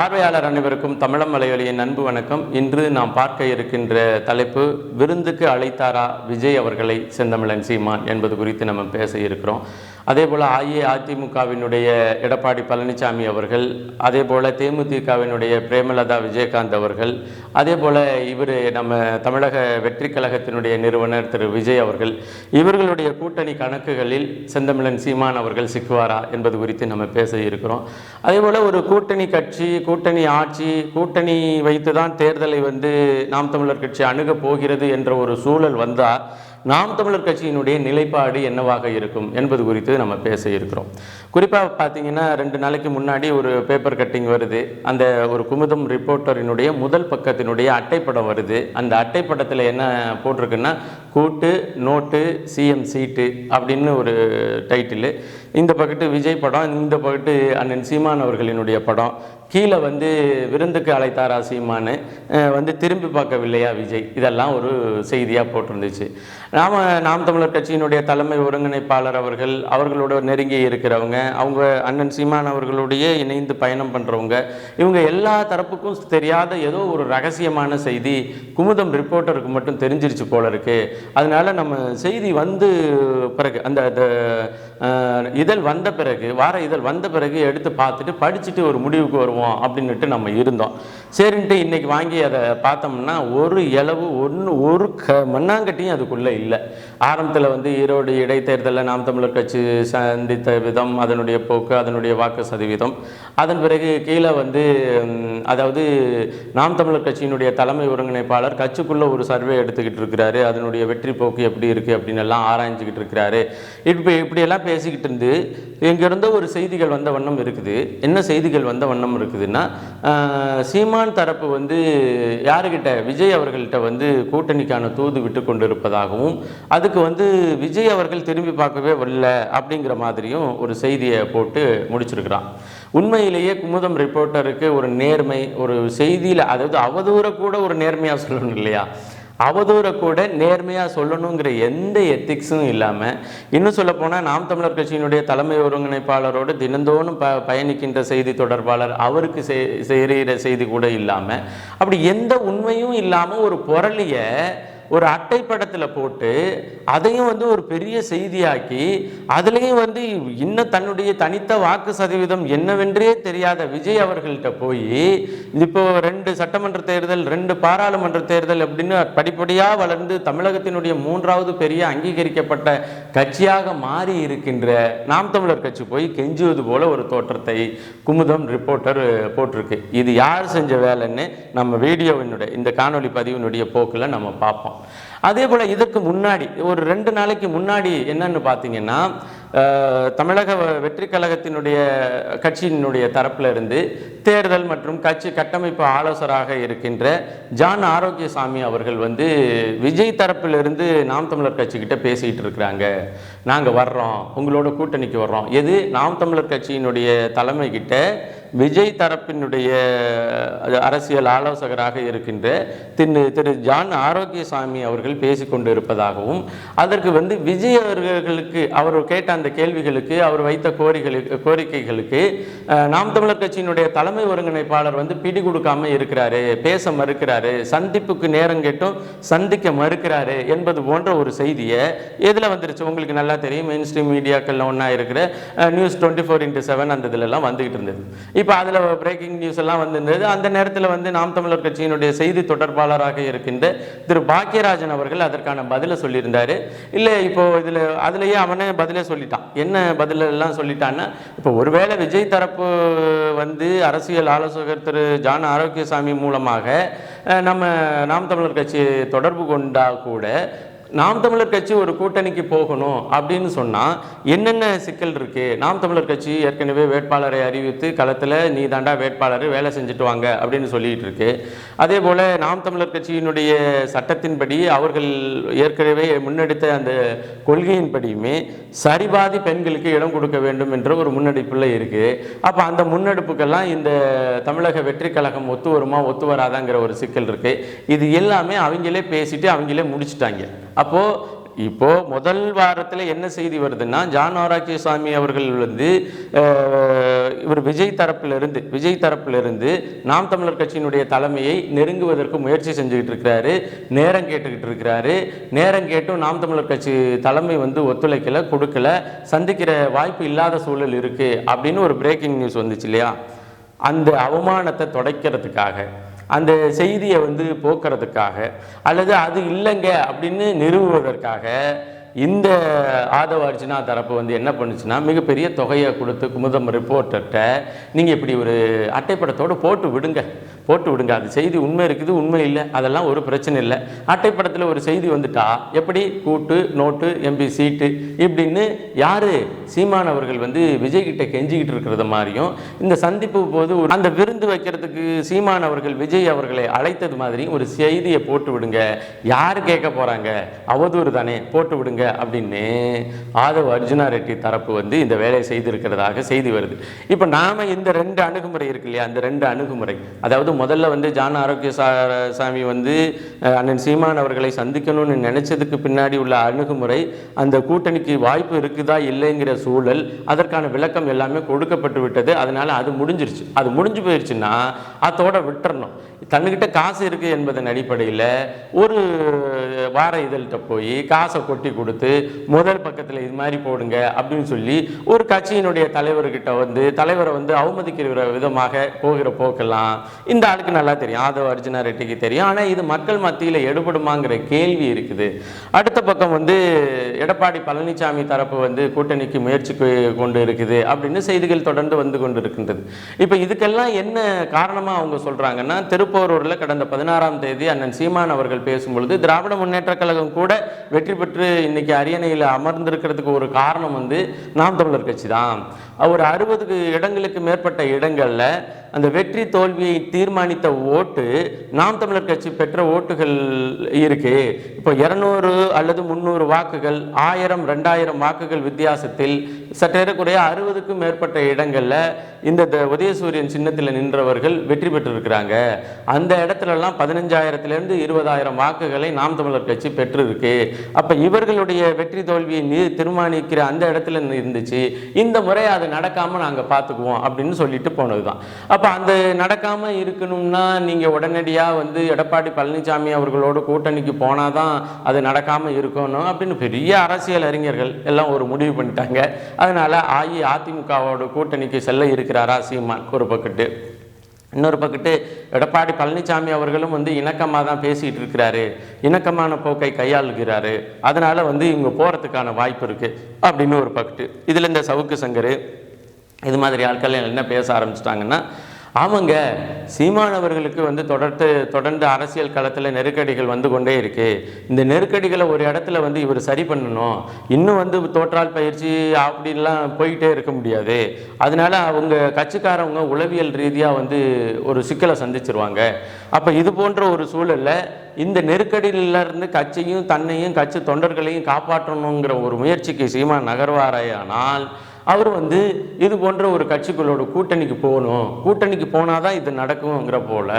பார்வையாளர் அனைவருக்கும் தமிழம் மலையொலியின் அன்பு வணக்கம். இன்று நாம் பார்க்க இருக்கின்ற தலைப்பு விருந்துக்கு அழைத்தாரா விஜய் அவர்களை செந்தமிழன் சீமான் என்பது குறித்து நம்ம பேச இருக்கிறோம். அதே போல் அஇஅதிமுகவினுடைய எடப்பாடி பழனிசாமி அவர்கள் அதே போல் தேமுதிகவினுடைய பிரேமலதா விஜயகாந்த் அவர்கள் அதே போல் இவர் நம்ம தமிழக வெற்றி கழகத்தினுடைய நிறுவனர் திரு விஜய் அவர்கள் இவர்களுடைய கூட்டணி கணக்குகளில் செந்தமிழன் சீமான் அவர்கள் சிக்குவாரா என்பது குறித்து நம்ம பேச இருக்கிறோம். அதே போல் ஒரு கூட்டணி கட்சி கூட்டணி ஆட்சி கூட்டணி வைத்து தான் தேர்தலை வந்து நாம் தமிழர் கட்சி அணுகப் போகிறது என்ற ஒரு சூழல் வந்தால் நாம் தமிழர் கட்சியினுடைய நிலைப்பாடு என்னவாக இருக்கும் என்பது குறித்து நம்ம பேச இருக்கிறோம். குறிப்பாக பார்த்தீங்கன்னா ரெண்டு நாளைக்கு முன்னாடி ஒரு பேப்பர் கட்டிங் வருது. அந்த ஒரு குமுதம் ரிப்போர்ட்டரினுடைய முதல் பக்கத்தினுடைய அட்டைப்படம் வருது. அந்த அட்டைப்படத்தில் என்ன போட்டிருக்குன்னா கூட்டு நோட்டு சிஎம் சீட்டு அப்படின்னு ஒரு டைட்டிலு இந்த பக்கத்து விஜய் படம் இந்த பக்கத்து அண்ணன் சீமான் அவர்களினுடைய படம். கீழே வந்து விருந்துக்கு அழைத்தாரா சீமானு வந்து திரும்பி பார்க்கவில்லையா விஜய்? இதெல்லாம் ஒரு செய்தியாக போட்டிருந்துச்சு. நாம நாம் தமிழர் கட்சியினுடைய தலைமை ஒருங்கிணைப்பாளர் அவர்கள் அவர்களோட நெருங்கி இருக்கிறவங்க அவங்க அண்ணன் சீமான் அவர்களுடைய இணைந்து பயணம் பண்ணுறவங்க இவங்க எல்லா தரப்புக்கும் தெரியாத ஏதோ ஒரு ரகசியமான செய்தி குமுதம் ரிப்போர்ட்டருக்கு மட்டும் தெரிஞ்சிருச்சு போல இருக்கு. அதனால நம்ம செய்தி வந்து பிறகு அந்த இதழ் வந்த பிறகு வார இதழ் வந்த பிறகு எடுத்து பார்த்துட்டு படிச்சுட்டு ஒரு முடிவுக்கு வருவோம் அப்படின்னுட்டு நம்ம இருந்தோம். சரின்ட்டு இன்னைக்கு வாங்கி அதை பார்த்தோம்னா ஒரு இளவு ஒன்று ஒரு க மண்ணாங்கட்டியும் அதுக்குள்ளே இல்லை. ஆரம்பத்தில் வந்து ஈரோடு இடைத்தேர்தலில் நாம் தமிழர் கட்சி சந்தித்த விதம் அதனுடைய போக்கு அதனுடைய வாக்கு சதவீதம். அதன் பிறகு கீழே வந்து அதாவது நாம் தமிழர் கட்சியினுடைய தலைமை ஒருங்கிணைப்பாளர் கட்சிக்குள்ளே ஒரு சர்வே எடுத்துக்கிட்டு இருக்கிறாரு. அதனுடைய வெற்றி போக்கு எப்படி இருக்குது அப்படின்னு எல்லாம் ஆராய்ஞ்சிக்கிட்டு இருக்கிறாரு. இப்போ இப்படியெல்லாம் பேசிக்கிட்டு இருந்து இங்கிருந்து ஒரு செய்திகள் வந்த வண்ணம் இருக்குது. என்ன செய்திகள் வந்த வண்ணம் இருக்குதுன்னா சீமான் தரப்பு வந்து யாருக்கிட்ட விஜய் அவர்கள்ட்ட வந்து கூட்டணிக்கான தூது விட்டு கொண்டு இருப்பதாகவும் அதுக்கு வந்து விஜய் அவர்கள் திரும்பி பார்க்கவே வரல அப்படிங்கிற மாதிரியும் ஒரு செய்தி செய்தியை போட்டு முடிச்சிருக்கிறான். உண்மையிலேயே குமுதம் ரிப்போர்ட்டருக்கு ஒரு நேர்மை ஒரு செய்தியில் அதாவது அவதூற கூட ஒரு நேர்மையாக சொல்லணும் இல்லையா? அவதூற கூட நேர்மையாக சொல்லணுங்கிற எந்த எத்திக்ஸும் இல்லாமல் இன்னும் சொல்லப்போனால் நாம் தமிழர் கட்சியினுடைய தலைமை ஒருங்கிணைப்பாளரோடு தினந்தோறும் ப பயணிக்கின்ற செய்தி தொடர்பாளர் அவருக்கு செய்கிற செய்தி கூட இல்லாமல் அப்படி எந்த உண்மையும் இல்லாமல் ஒரு புரளியை ஒரு அட்டை படத்தில் போட்டு அதையும் வந்து ஒரு பெரிய செய்தியாக்கி அதுலேயும் வந்து இன்னும் தன்னுடைய தனித்த வாக்கு சதவீதம் என்னவென்றே தெரியாத விஜய் அவர்கள்ட்ட போய் இப்போ ரெண்டு சட்டமன்ற தேர்தல் ரெண்டு பாராளுமன்ற தேர்தல் அப்படின்னு படிப்படியாக வளர்ந்து தமிழகத்தினுடைய மூன்றாவது பெரிய அங்கீகரிக்கப்பட்ட கட்சியாக மாறி இருக்கின்ற நாம் தமிழர் கட்சி போய் கெஞ்சுவது போல ஒரு தோற்றத்தை குமுதம் ரிப்போர்ட்டர் போட்டிருக்கு. இது யார் செஞ்ச வேலைன்னு நம்ம வீடியோவினுடைய இந்த காணொளி பதிவினுடைய போக்கில் நம்ம பார்ப்போம். அதே போல் இதுக்கு முன்னாடி ஒரு ரெண்டு நாளைக்கு முன்னாடி என்னன்னு பார்த்தீங்கன்னா தமிழக வெற்றி கழகத்தினுடைய கட்சியினுடைய தரப்புல இருந்து தேர்தல் மற்றும் கட்சி கட்டமைப்பு ஆலோசகராக இருக்கின்ற ஜான் ஆரோக்கியசாமி அவர்கள் வந்து விஜய் தரப்பிலிருந்து நாம் தமிழர் கட்சிக்கிட்ட பேசிக்கிட்டு இருக்கிறாங்க. நாங்கள் வர்றோம். உங்களோட கூட்டணிக்கு வர்றோம். எது? நாம் தமிழர் கட்சியினுடைய தலைமைகிட்ட விஜய் தரப்பினுடைய அரசியல் ஆலோசகராக இருக்கின்ற திரு திரு ஜான் ஆரோக்கியசாமி அவர்கள் பேசிக்கொண்டு இருப்பதாகவும் அதற்கு வந்து விஜய் அவர்களுக்கு அவர் கேட்ட அந்த கேள்விகளுக்கு அவர் வைத்த கோரிகளுக்கு கோரிக்கைகளுக்கு நாம் தமிழர் கட்சியினுடைய தலைமை ஒருங்கிணைப்பாளர் வந்து பிடி கொடுக்காம இருக்கிறாரு பேச மறுக்கிறாரு சந்திப்புக்கு நேரம் கேட்டும் சந்திக்க மறுக்கிறாரு என்பது போன்ற ஒரு செய்தியை எதில் வந்துருச்சு? உங்களுக்கு நல்லா தெரியும் மெயின் ஸ்ட்ரீம் மீடியாக்களில் ஒன்றா இருக்கிற news twenty four into seven அந்த இதுலலாம் வந்துகிட்டு இருந்தது. இப்போ அதில் பிரேக்கிங் நியூஸ் எல்லாம் வந்திருந்தது. அந்த நேரத்தில் வந்து நாம் தமிழர் கட்சியினுடைய செய்தி தொடர்பாளராக இருக்கின்ற திரு பாக்கியராஜன் அவர்கள் அதற்கான பதிலை சொல்லியிருந்தாரு. இல்லை இப்போ இதில் அதுலேயே அவனே பதிலே சொல்லிட்டான். என்ன பதிலெல்லாம் சொல்லிட்டான்னா இப்போ ஒருவேளை விஜய் தரப்பு வந்து அரசு அரசியல் ஆலோசகர் திரு ஜான் ஆரோக்கியசாமி மூலமாக நம்ம நாம் தமிழர் கட்சி தொடர்பு கொண்டால் கூட நாம் தமிழர் கட்சி ஒரு கூட்டணிக்கு போகணும் அப்படின்னு சொன்னால் என்னென்ன சிக்கல் இருக்கு? நாம் தமிழர் கட்சி ஏற்கனவே வேட்பாளரை அறிவித்து களத்தில் நீ தாண்டா வேட்பாளர் வேலை செஞ்சுட்டு வாங்க அப்படின்னு சொல்லிட்டு இருக்கு. அதே போல் நாம் தமிழர் கட்சியினுடைய சட்டத்தின்படி அவர்கள் ஏற்கனவே முன்னெடுத்த அந்த கொள்கையின்படியுமே சரிபாதி பெண்களுக்கு இடம் கொடுக்க வேண்டும் என்ற ஒரு முன்னெடுப்பில் இருக்கு. அப்போ அந்த முன்னெடுப்புக்கெல்லாம் இந்த தமிழக வெற்றி கழகம் ஒத்து வருமா ஒத்து வராதாங்கிற ஒரு சிக்கல் இருக்கு. இது எல்லாமே அவங்களே பேசிட்டு அவங்களே முடிச்சுட்டாங்க. அப்போது இப்போ முதல் வாரத்தில் என்ன செய்தி வருதுன்னா ஜான் ஆராய்ச்சிசாமி அவர்கள் வந்து இவர் விஜய் தரப்பிலிருந்து விஜய் தரப்பிலிருந்து நாம் தமிழர் கட்சியினுடைய தலைமையை நெருங்குவதற்கு முயற்சி செஞ்சுக்கிட்டு இருக்கிறாரு. நேரம் கேட்டுக்கிட்டு இருக்கிறாரு. நேரம் கேட்டும் நாம் தமிழர் கட்சி தலைமை வந்து ஒத்துழைக்கல கொடுக்கல. சந்திக்கிற வாய்ப்பு இல்லாத சூழல் இருக்கு அப்படின்னு ஒரு பிரேக்கிங் நியூஸ் வந்துச்சு இல்லையா? அந்த அவமானத்தை துடைக்கிறதுக்காக. அந்த செய்தியை வந்து போக்குறதுக்காக அல்லது அது இல்லைங்க அப்படின்னு நிறுவுவதற்காக இந்த ஆதவ அர்ஜுனா தரப்பு வந்து என்ன பண்ணுச்சுன்னா மிகப்பெரிய தொகையை கொடுத்து குமுதம் ரிப்போர்ட்டர்கிட்ட நீங்கள் இப்படி ஒரு அட்டைப்படத்தோடு போட்டு விடுங்க. போட்டு விடுங்க. அது செய்தி உண்மை இருக்குது உண்மை இல்லை அதெல்லாம் ஒரு பிரச்சனை இல்லை. அட்டைப்படத்தில் ஒரு செய்தி வந்துட்டா எப்படி? கூட்டு நோட்டு எம்பி சீட்டு இப்படின்னு யாரு? சீமான் அவர்கள் வந்து விஜய் கிட்ட கெஞ்சிக்கிட்டு இருக்கிறத மாதிரியும் இந்த சந்திப்பு போது ஒரு அந்த விருந்து வைக்கிறதுக்கு சீமான் அவர்கள் விஜய் அவர்களை அழைத்தது மாதிரி ஒரு செய்தியை போட்டு விடுங்க. யார் கேட்க போறாங்க? அவதூறு தானே போட்டு விடுங்க அப்படின்னு ஆதவ் அர்ஜுனா ரெட்டி தரப்பு வந்து இந்த வேலையை செய்திருக்கிறதாக செய்தி வருது. இப்போ நாம இந்த ரெண்டு அணுகுமுறை இருக்கு இல்லையா? அந்த ரெண்டு அணுகுமுறை அதாவது முதல்ல வந்து ஜான் ஆரோக்கிய சா- சாமி வந்து அண்ணன் சீமான் அவர்களை சந்திக்கணும்னு நினைச்சதுக்கு பின்னாடி உள்ள அணுகுமுறை அந்த கூட்டணிக்கு வாய்ப்பு இருக்குதா இல்லைங்கிற சூழல் அதற்கான விளக்கம் எல்லாமே கொடுக்கப்பட்டு விட்டது. அதனால அது முடிஞ்சிருச்சு. அது முடிஞ்சு போயிடுச்சுன்னா அதோட விட்டுறணும். தன்னுக்கிட்ட காசு இருக்கு என்பதன் அடிப்படையில் ஒரு வார இதழ்கிட்ட போய் காசை கொட்டி கொடுத்து முதல் பக்கத்தில் இது மாதிரி போடுங்க அப்படின்னு சொல்லி ஒரு கட்சியினுடைய தலைவர்கிட்ட வந்து தலைவரை வந்து அவமதிக்கிற விதமாக போகிற போக்கெல்லாம் இந்த இந்த ஆளுக்கு நல்லா தெரியும். ஆதவ அர்ஜுனா ரெட்டிக்கு தெரியும். ஆனால் இது மக்கள் மத்தியில் எடுபடுமாங்கிற கேள்வி இருக்குது. அடுத்த பக்கம் வந்து எடப்பாடி பழனிசாமி தரப்பு வந்து கூட்டணிக்கு முயற்சி கொண்டு இருக்குது அப்படின்னு செய்திகள் தொடர்ந்து வந்து கொண்டு இருக்கின்றது இப்போ இதுக்கெல்லாம் என்ன காரணமாக அவங்க சொல்கிறாங்கன்னா திருப்போரூரில் கடந்த பதினாறாம் தேதி அண்ணன் சீமான் அவர்கள் பேசும்பொழுது திராவிட முன்னேற்ற கழகம் கூட வெற்றி பெற்று இன்னைக்கு அரியணையில் அமர்ந்திருக்கிறதுக்கு ஒரு காரணம் வந்து நாம் தமிழர் கட்சி தான். ஒரு அறுபதுக்கு இடங்களுக்கு மேற்பட்ட இடங்களில் அந்த வெற்றி தோல்வியை தீர்மானித்த ஓட்டு நாம் தமிழர் கட்சி பெற்ற ஓட்டுகள் இருக்கு. இப்போ இரநூறு அல்லது முந்நூறு வாக்குகள் ஆயிரம் ரெண்டாயிரம் வாக்குகள் வித்தியாசத்தில் சற்றேறக்குறைய அறுபதுக்கும் மேற்பட்ட இடங்களில் இந்த த- உதயசூரியன் சின்னத்தில் நின்றவர்கள் வெற்றி பெற்றிருக்கிறாங்க. அந்த இடத்துலலாம் பதினஞ்சாயிரத்திலிருந்து இருபதாயிரம் வாக்குகளை நாம் தமிழர் கட்சி பெற்றிருக்கு. அப்போ இவர்களுடைய வெற்றி தோல்வியை நீ தீர்மானிக்கிற அந்த இடத்துல இருந்துச்சு. இந்த முறை அது நடக்காமல் நாங்கள் பார்த்துக்குவோம் அப்படின்னு சொல்லிட்டு போனது தான் அப்போ அந்த நடக்காமல் இருக்கணும்னா நீங்கள் உடனடியாக வந்து எடப்பாடி பழனிசாமி அவர்களோட கூட்டணிக்கு போனால் தான் அது நடக்காமல் இருக்கணும் அப்படின்னு பெரிய அரசியல் அறிஞர்கள் எல்லாம் ஒரு முடிவு பண்ணிட்டாங்க. அதனால் அஇஅதிமுகவோட கூட்டணிக்கு செல்ல இருக்கிறாரா சீமான் ஒரு பக்கத்து. இன்னொரு பக்கத்து எடப்பாடி பழனிசாமி அவர்களும் வந்து இணக்கமாக தான் பேசிகிட்டு இருக்கிறாரு. இணக்கமான போக்கை கையாளுகிறாரு. அதனால் வந்து இவங்க போகிறதுக்கான வாய்ப்பு இருக்குது அப்படின்னு ஒரு பக்கத்து. இதில் இந்த சவுக்கு சங்கர் இது மாதிரி ஆட்கள் என்ன பேச ஆரம்பிச்சிட்டாங்கன்னா ஆமாங்க சீமானவர்களுக்கு வந்து தொடர்ந்து தொடர்ந்து அரசியல் களத்தில் நெருக்கடிகள் வந்து கொண்டே இருக்கு. இந்த நெருக்கடிகளை ஒரு இடத்துல வந்து இவர் சரி பண்ணணும். இன்னும் வந்து தோற்றால் பயிற்சி அப்படின்லாம் போயிட்டே இருக்க முடியாது. அதனால அவங்க கட்சிக்காரவங்க உளவியல் ரீதியாக வந்து ஒரு சிக்கலை சந்திச்சிருவாங்க. அப்போ இது போன்ற ஒரு சூழல்ல இந்த நெருக்கடியில இருந்து கட்சியும் தன்னையும் கட்சி தொண்டர்களையும் காப்பாற்றணுங்கிற ஒரு முயற்சிக்கு சீமான் நகர்வாராயானால் அவர் வந்து இது போன்ற ஒரு கட்சிகளோட கூட்டணிக்கு போகணும். கூட்டணிக்கு போனால் தான் இது நடக்குங்கிற போல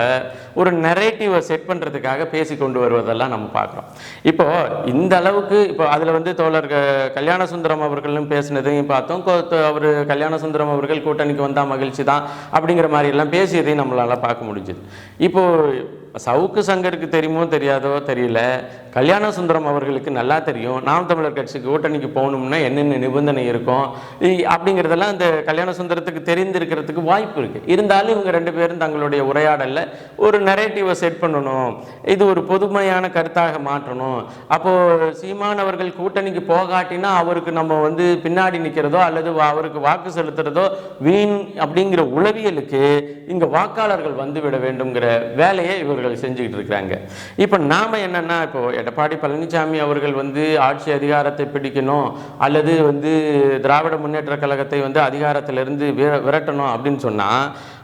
ஒரு நெரேட்டிவை செட் பண்ணுறதுக்காக பேசி கொண்டு வருவதெல்லாம் நம்ம பார்க்குறோம். இப்போ இந்த அளவுக்கு இப்போ அதில் வந்து தோழர் கல்யாண சுந்தரம் அவர்களும் பேசினதையும் பார்த்தோம். அவர் கல்யாண சுந்தரம் அவர்கள் கூட்டணிக்கு வந்தால் மகிழ்ச்சி தான் அப்படிங்கிற மாதிரி எல்லாம் பேசியதையும் நம்மளால் பார்க்க முடிஞ்சுது. இப்போ சவுக்கு சங்கருக்கு தெரியுமோ தெரியாதோ தெரியல. கல்யாண சுந்தரம் அவர்களுக்கு நல்லா தெரியும். நாம் தமிழர் கட்சிக்கு கூட்டணிக்கு போகணும்னா என்னென்ன நிபந்தனை இருக்கும்? அப்படிங்கிறதெல்லாம் அந்த கல்யாண சுந்தரத்துக்கு தெரிந்திருக்கிறதுக்கு வாய்ப்பு இருக்குது இருந்தாலும் இவங்க ரெண்டு பேரும் தங்களுடைய உரையாடலில் ஒரு நெரேட்டிவை செட் பண்ணணும். இது ஒரு பொதுமையான கருத்தாக மாற்றணும். அப்போது சீமான் அவர்கள் கூட்டணிக்கு போகாட்டினா அவருக்கு நம்ம வந்து பின்னாடி நிற்கிறதோ அல்லது வா- அவருக்கு வாக்கு செலுத்துறதோ வீண் அப்படிங்கிற உளவியலுக்கு இங்கே வாக்காளர்கள் வந்துவிட வேண்டுங்கிற வேலையை இவர்கள் செஞ்சுக்கிட்டு இருக்கிறாங்க. இப்போ நாம என்னன்னா இப்போ எடப்பாடி பழனிசாமி அவர்கள் வந்து ஆட்சி அதிகாரத்தை பிடிக்கணும் அல்லது வந்து திராவிட முன்னேற்ற கழகத்தை வந்து அதிகாரத்திலிருந்து விரட்டணும் அப்படின்னு சொன்னா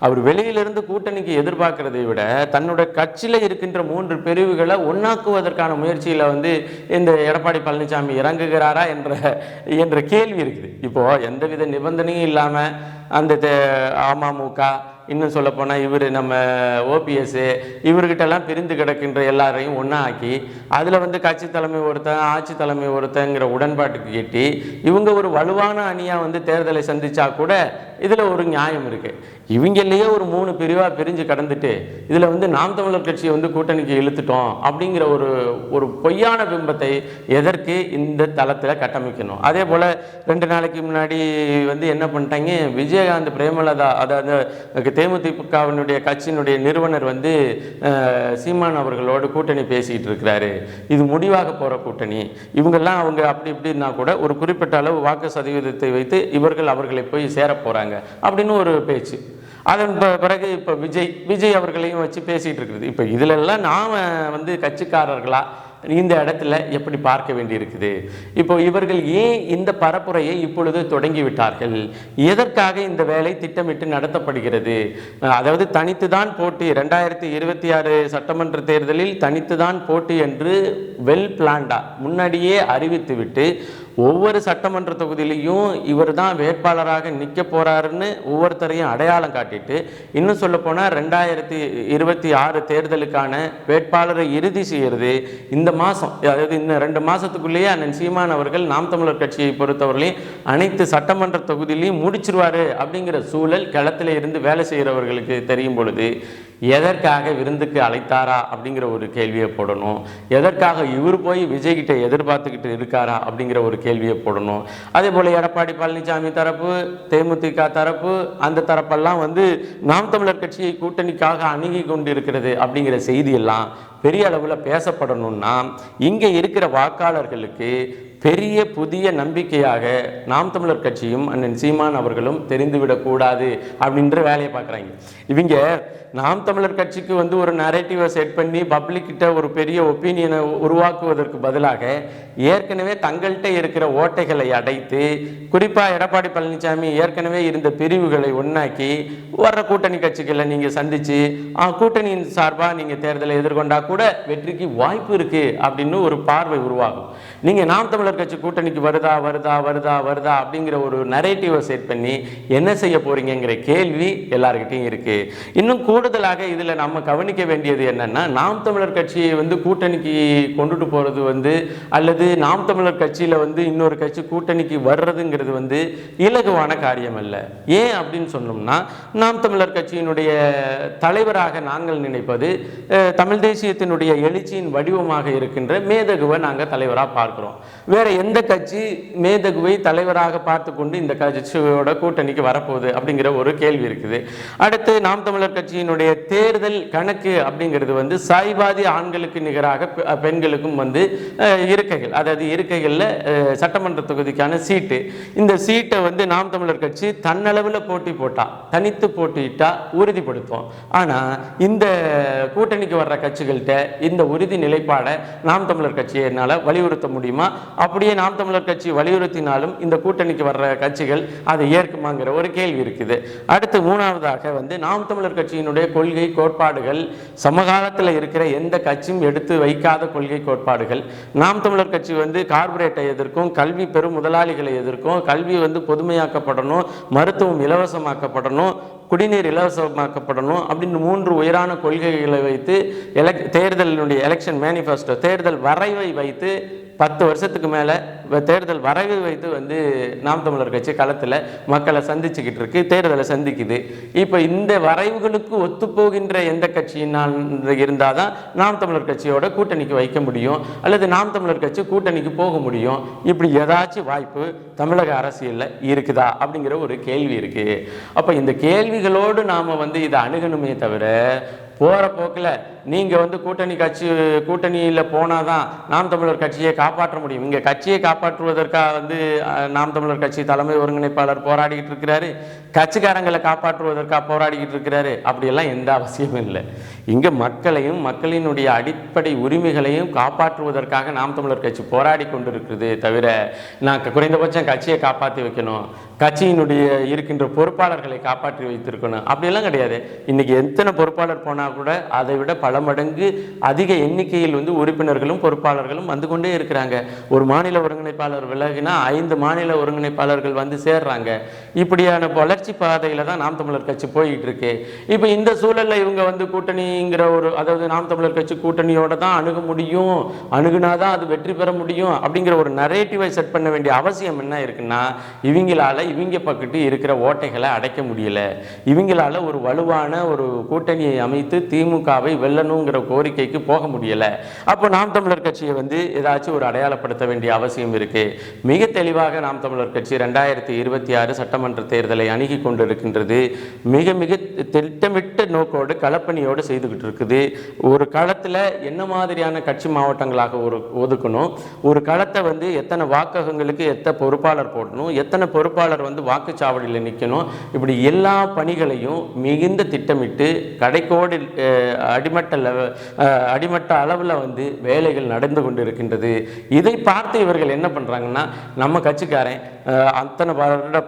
அவர் வெளியிலிருந்து கூட்டணிக்கு எதிர்பார்க்கிறதை விட தன்னோட கட்சியில இருக்கின்ற மூன்று பிரிவுகளை ஒன்றாக்குவதற்கான முயற்சியில் வந்து இந்த எடப்பாடி பழனிசாமி இறங்குகிறாரா என்ற என்ற கேள்வி இருக்குது. இப்போ எந்தவித நிபந்தனையும் இல்லாம அந்த அமமுக இன்னும் சொல்லப்போனால் இவர் நம்ம ஓபிஎஸ்ஸு இவர்கிட்டலாம் பிரிந்து கிடக்கின்ற எல்லாரையும் ஒன்றா ஆக்கி அதில் வந்து கட்சி தலைமை ஒருத்தன் ஆட்சி தலைமை ஒருத்தங்கிற உடன்பாட்டுக்கு எட்டி இவங்க ஒரு வலுவான அணியாக வந்து தேர்தலை சந்தித்தா கூட இதில் ஒரு நியாயம் இருக்குது இவங்களையே ஒரு மூணு பிரிவாக பிரிஞ்சு கடந்துட்டு இதில் வந்து நாம் தமிழர் கட்சியை வந்து கூட்டணிக்கு இழுத்துட்டோம் அப்படிங்கிற ஒரு ஒரு பொய்யான பிம்பத்தை எதற்கு இந்த தளத்தில் கட்டமைக்கணும்? அதே போல் ரெண்டு நாளைக்கு முன்னாடி வந்து என்ன பண்ணிட்டாங்க? விஜயகாந்த் பிரேமலதா அதாவது தேமுதிகவினுடைய கட்சியினுடைய நிறுவனர் வந்து சீமான் அவர்களோடு கூட்டணி பேசிக்கிட்டு இருக்கிறாரு. இது முடிவாக போகிற கூட்டணி. இவங்கெல்லாம் அவங்க அப்படி இப்படின்னா கூட ஒரு குறிப்பிட்ட அளவு வாக்கு சதவீதத்தை வைத்து இவர்கள் அவர்களை போய் சேர போகிறாங்க அப்படின்னு ஒரு பேச்சு. அதன் பிறகு இப்போ விஜய் விஜய் அவர்களையும் வச்சு பேசிகிட்டு இருக்குது. இப்போ இதிலெல்லாம் நாம் வந்து கட்சிக்காரர்களா இந்த இடத்துல எப்படி பார்க்க வேண்டியிருக்குது? இப்போ இவர்கள் ஏன் இந்த பரப்புரையை இப்பொழுது தொடங்கி விட்டார்கள் எதற்காக இந்த வேலை திட்டமிட்டு நடத்தப்படுகிறது? அதாவது தனித்து தான் போட்டி ரெண்டாயிரத்தி இருபத்தி ஆறு சட்டமன்ற தேர்தலில் தனித்து தான் போட்டி என்று வெல் பிளான்டா முன்னாடியே அறிவித்துவிட்டு ஒவ்வொரு சட்டமன்ற தொகுதியிலையும் இவர் தான் வேட்பாளராக நிற்க போகிறாருன்னு ஒவ்வொருத்தரையும் அடையாளம் காட்டிட்டு இன்னும் சொல்லப்போனால் ரெண்டாயிரத்தி இருபத்தி ஆறு தேர்தலுக்கான வேட்பாளரை இறுதி செய்கிறது இந்த மாதம் அதாவது இன்னும் ரெண்டு மாதத்துக்குள்ளேயே அண்ணன் சீமான் அவர்கள் நாம் தமிழர் கட்சியை பொறுத்தவரையிலையும் அனைத்து சட்டமன்ற தொகுதியிலையும் முடிச்சிருவாரு அப்படிங்கிற சூழல் களத்தில் இருந்து வேலை செய்கிறவர்களுக்கு தெரியும் பொழுது எதற்காக விருந்துக்கு அழைத்தாரா அப்படிங்கிற ஒரு கேள்வியை போடணும். எதற்காக இவர் போய் விஜய்கிட்ட எதிர்பார்த்துக்கிட்டு இருக்காரா அப்படிங்கிற ஒரு கேள்வியை போடணும் அதே போல் எடப்பாடி பழனிசாமி தரப்பு தேமுதிக தரப்பு அந்த தரப்பெல்லாம் வந்து நாம் தமிழர் கட்சியை கூட்டணிக்காக அணுகி கொண்டு இருக்கிறது அப்படிங்கிற செய்தியெல்லாம் பெரிய அளவில் பேசப்படணும்னா இங்கே இருக்கிற வாக்காளர்களுக்கு பெரிய புதிய நம்பிக்கையாக நாம் தமிழர் கட்சியும் அண்ணன் சீமான் அவர்களும் தெரிந்துவிடக்கூடாது அப்படின்ற வேலையை பார்க்குறாங்க. இவங்க நாம் தமிழர் கட்சிக்கு வந்து ஒரு நரேட்டிவை செட் பண்ணி பப்ளிக் கிட்ட ஒரு பெரிய ஒப்பீனியனை உருவாக்குவதற்கு பதிலாக ஏற்கனவே தங்கள்கிட்ட இருக்கிற ஓட்டைகளை அடைத்து குறிப்பாக எடப்பாடி பழனிசாமி ஏற்கனவே இருந்த பிரிவுகளை ஒண்ணாக்கி வர்ற கூட்டணி கட்சிகளை நீங்கள் சந்திச்சு கூட்டணியின் சார்பாக நீங்கள் தேர்தலை எதிர்கொண்டா கூட வெற்றிக்கு வாய்ப்பு இருக்கு அப்படின்னு ஒரு பார்வை உருவாகும். நீங்கள் நாம் தமிழர் கட்சி கூட்டணிக்கு வருதா வருதா வருதா வருதா அப்படிங்கிற ஒரு நரேட்டிவை செட் பண்ணி என்ன செய்ய போறீங்கங்கிற கேள்வி எல்லாருக்கிட்டையும் இருக்கு. இன்னும் கூடுதலாக இதில் நம்ம கவனிக்க வேண்டியது என்னன்னா நாம் தமிழர் கட்சியை வந்து கூட்டணிக்கு கொண்டுட்டு போறது வந்து அல்லது நாம் தமிழர் கட்சியில் வந்து இன்னொரு கட்சி கூட்டணிக்கு வர்றதுங்கிறது வந்து இலகுவான காரியம் அல்ல ஏன் அப்படின்னு சொன்னோம்னா நாம் தமிழர் கட்சியினுடைய தலைவராக நாங்கள் நினைப்பது தமிழ் தேசியத்தினுடைய எழுச்சியின் வடிவமாக இருக்கின்ற மேதகுவை நாங்கள் தலைவராக பார்க்கிறோம். வேற எந்த கட்சி மேதகுவை தலைவராக பார்த்து கொண்டு இந்த கட்சியோட கூட்டணிக்கு வரப்போகுது அப்படிங்கிற ஒரு கேள்வி இருக்குது. அடுத்து நாம் தமிழர் கட்சியின் கட்சியினுடைய தேர்தல் கணக்கு அப்படிங்கிறது வந்து சாய்வாதி ஆண்களுக்கு நிகராக பெண்களுக்கும் வந்து இருக்கைகள். அதாவது இருக்கைகளில் சட்டமன்ற தொகுதிக்கான சீட்டு. இந்த சீட்டை வந்து நாம் தமிழர் கட்சி தன்னளவில் போட்டி போட்டால் தனித்து போட்டியிட்டா உறுதிப்படுத்தும் ஆனால் இந்த கூட்டணிக்கு வர்ற கட்சிகள்கிட்ட இந்த உறுதி நிலைப்பாடை நாம் தமிழர் கட்சியினால் வலியுறுத்த முடியுமா? அப்படியே நாம் தமிழர் கட்சி வலியுறுத்தினாலும் இந்த கூட்டணிக்கு வர்ற கட்சிகள் அதை ஏற்குமாங்கிற ஒரு கேள்வி இருக்குது. அடுத்து மூணாவதாக வந்து நாம் தமிழர் கட்சியினுடைய கொள்கை கோட்பாடுகள் சமகாலத்தில் இருக்கிற எந்த கட்சியும் எடுத்து வைக்காத கொள்கை கோட்பாடுகள். நாம் தமிழர் கட்சி வந்து கார்பரேட்டை எதிர்க்கும் கல்வி பெரும் முதலாளிகளை எதிர்க்கும் கல்வி வந்து பொதுமையாக்கப்படணும் மருத்துவம் இலவசமாக்கப்படணும் குடிநீர் இலவசமாக்கப்படணும் அப்படின்னு மூன்று உயரான கொள்கைகளை வைத்து எலக் தேர்தலினுடைய எலெக்ஷன் மேனிஃபெஸ்டோ தேர்தல் வரைவை வைத்து பத்து வருஷத்துக்கு மேலே தேர்தல் வரைவு வைத்து வந்து நாம் தமிழர் கட்சி களத்தில் மக்களை சந்திச்சுக்கிட்டு இருக்கு தேர்தலை சந்திக்குது. இப்போ இந்த வரைவுகளுக்கு ஒத்துப்போகின்ற எந்த கட்சியினால் இருந்தால் தான் நாம் தமிழர் கட்சியோட கூட்டணிக்கு வைக்க முடியும் அல்லது நாம் தமிழர் கட்சி கூட்டணிக்கு போக முடியும். இப்படி ஏதாச்சும் வாய்ப்பு தமிழக அரசியலில் இருக்குதா அப்படிங்கிற ஒரு கேள்வி இருக்குது அப்போ இந்த கேள்விகளோடு நாம் வந்து இதை அணுகணுமே தவிர போகிற போக்கில் நீங்கள் வந்து கூட்டணி கட்சி கூட்டணியில் போனால் தான் நாம் தமிழர் கட்சியை காப்பாற்ற முடியும். இங்கே கட்சியை காப்பாற்றுவதற்காக வந்து நாம் தமிழர் கட்சி தலைமை ஒருங்கிணைப்பாளர் போராடிக்கிட்டு இருக்கிறாரு. கட்சிக்காரங்களை காப்பாற்றுவதற்காக போராடிக்கிட்டு இருக்கிறாரு. அப்படியெல்லாம் எந்த அவசியமும் இல்லை. இங்கே மக்களையும் மக்களினுடைய அடிப்படை உரிமைகளையும் காப்பாற்றுவதற்காக நாம் தமிழர் கட்சி போராடி கொண்டிருக்கிறது தவிர நான் குறைந்தபட்சம் கட்சியை காப்பாற்றி வைக்கணும். கட்சியினுடைய இருக்கின்ற பொறுப்பாளர்களை காப்பாற்றி வைத்திருக்கணும். அப்படியெல்லாம் கிடையாது. இன்னைக்கு எத்தனை பொறுப்பாளர் போனால் கூட அதை விட பல பல மடங்கு அதிக எண்ணிக்கையில் வந்து உறுப்பினர்களும் பொறுப்பாளர்களும் வந்து கொண்டே இருக்கிறாங்க. ஒரு மாநில ஒருங்கிணைப்பாளர் விலகினா ஐந்து மாநில ஒருங்கிணைப்பாளர்கள் வந்து சேர்றாங்க. இப்படியான வளர்ச்சி பாதையில தான் நாம் தமிழர் கட்சி போயிட்டு இருக்கு இப்போ இந்த சூழலில் இவங்க வந்து கூட்டணிங்கிற ஒரு அதாவது நாம் தமிழர் கட்சி கூட்டணியோட தான் அணுக முடியும் அணுகுனாதான் அது வெற்றி பெற முடியும் அப்படிங்கிற ஒரு நரேட்டிவை செட் பண்ண வேண்டிய அவசியம் என்ன இருக்குன்னா இவங்களால இவங்க பக்கத்து இருக்கிற ஓட்டைகளை அடைக்க முடியல. இவங்களால ஒரு வலுவான ஒரு கூட்டணியை அமைத்து திமுகவை வெல்லணுங்கிற கோரிக்கைக்கு போக முடியல. அப்போ நாம் தமிழர் கட்சியை வந்து ஏதாச்சும் ஒரு அடையாளப்படுத்த வேண்டிய அவசியம் இருக்கு. மிக தெளிவாக நாம் தமிழர் கட்சி ரெண்டாயிரத்தி இருபத்தி ஆறு சட்டமன்ற தேர்தலை அணுகி கொண்டிருக்கின்றது. மிக மிக திட்டமிட்ட நோக்கோடு களப்பணியோடு செய்துக்கிட்டு இருக்குது. ஒரு களத்தில் என்ன மாதிரியான கட்சி மாவட்டங்களாக ஒரு ஒதுக்கணும்? ஒரு களத்தை வந்து எத்தனை வாக்ககங்களுக்கு எத்தனை பொறுப்பாளர் போடணும்? எத்தனை பொறுப்பாளர் வந்து வாக்குச்சாவடியில் நிற்கணும் இப்படி எல்லா பணிகளையும் மிகுந்த திட்டமிட்டு கடைக்கோடு அடிமட்ட அடிமட்ட லெவ- அடிமட்ட அளவில் வந்து வேலைகள் நடந்து கொண்டு இருக்கின்றது இதை பார்த்து இவர்கள் என்ன பண்ணுறாங்கன்னா நம்ம கட்சிக்காரன் அஹ், அத்தனை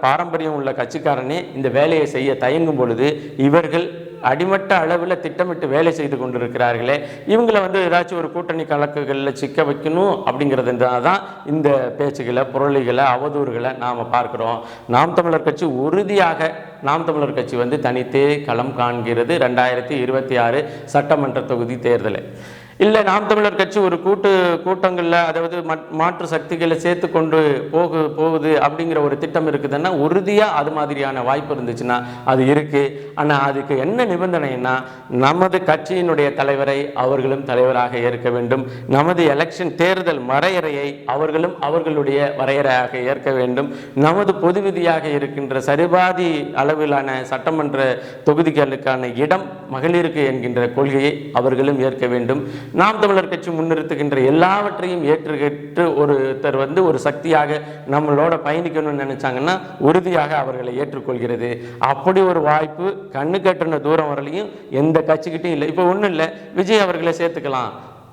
பாரம்பரியம் உள்ள கட்சிக்காரனே இந்த வேலையை செய்ய தயங்கும் பொழுது இவர்கள் அடிமட்ட அளவில் திட்டமிட்டு வேலை செய்து கொண்டிருக்கிறார்களே இவங்களை வந்து ஏதாச்சும் ஒரு கூட்டணி கலக்குகளில் சிக்க வைக்கணும் அப்படிங்கிறது தான் இந்த பேச்சுகளை புரளிகளை அவதூறுகளை நாம் பார்க்குறோம். நாம் தமிழர் கட்சி உறுதியாக நாம் தமிழர் கட்சி வந்து தனித்தே களம் காண்கிறது ரெண்டாயிரத்தி இருபத்தி ஆறு சட்டமன்ற தொகுதி தேர்தலை. இல்லை நாம் தமிழர் கட்சி ஒரு கூட்டு கூட்டங்களில் அதாவது மாற்று சக்திகளை சேர்த்து கொண்டு போகு போகுது அப்படிங்கிற ஒரு திட்டம் இருக்குதுன்னா உறுதியாக அது மாதிரியான வாய்ப்பு இருந்துச்சுன்னா அது இருக்குது ஆனால் அதுக்கு என்ன நிபந்தனைன்னா நமது கட்சியினுடைய தலைவரை அவர்களும் தலைவராக ஏற்க வேண்டும். நமது எலெக்ஷன் தேர்தல் வரையறையை அவர்களும் அவர்களுடைய வரையறையாக ஏற்க வேண்டும். நமது பொது விதியாக இருக்கின்ற சரிபாதி அளவிலான சட்டமன்ற தொகுதிகளுக்கான இடம் மகளிருக்கு என்கின்ற கொள்கையை அவர்களும் ஏற்க வேண்டும். நாம் தமிழர் கட்சி முன்னிறுத்துகின்ற எல்லாவற்றையும் ஏற்றுக்கிட்டு ஒருத்தர் வந்து ஒரு சக்தியாக நம்மளோட பயணிக்கணும்னு நினைச்சாங்கன்னா உறுதியாக அவர்களை ஏற்றுக்கொள்கிறது. அப்படி ஒரு வாய்ப்பு கண்ணு கட்டுன தூரம் வரலையும் எந்த கட்சிக்கிட்டையும் இல்லை. இப்போ ஒன்றும் இல்லை. விஜய் அவர்களை சேர்த்துக்கலாம்.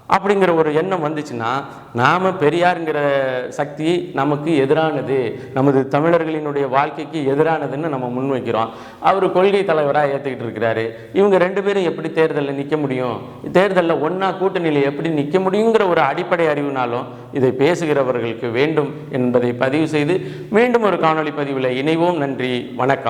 அப்படிங்கிற ஒரு எண்ணம் வந்துச்சுன்னா நாம் பெரியாருங்கிற சக்தி நமக்கு எதிரானது. நமது தமிழர்களினுடைய வாழ்க்கைக்கு எதிரானதுன்னு நம்ம முன்வைக்கிறோம். அவர் கொள்கை தலைவராக ஏற்றுக்கிட்டு இருக்கிறாரு. இவங்க ரெண்டு பேரும் எப்படி தேர்தலில் நிற்க முடியும்? தேர்தலில் ஒன்றா கூட்டணியில் எப்படி நிற்க முடியுங்கிற ஒரு அடிப்படை அறிவுனாலும் இதை பேசுகிறவர்களுக்கு வேண்டும் என்பதை பதிவு செய்து மீண்டும் ஒரு காணொளி பதிவில் இணைவோம். நன்றி. வணக்கம்.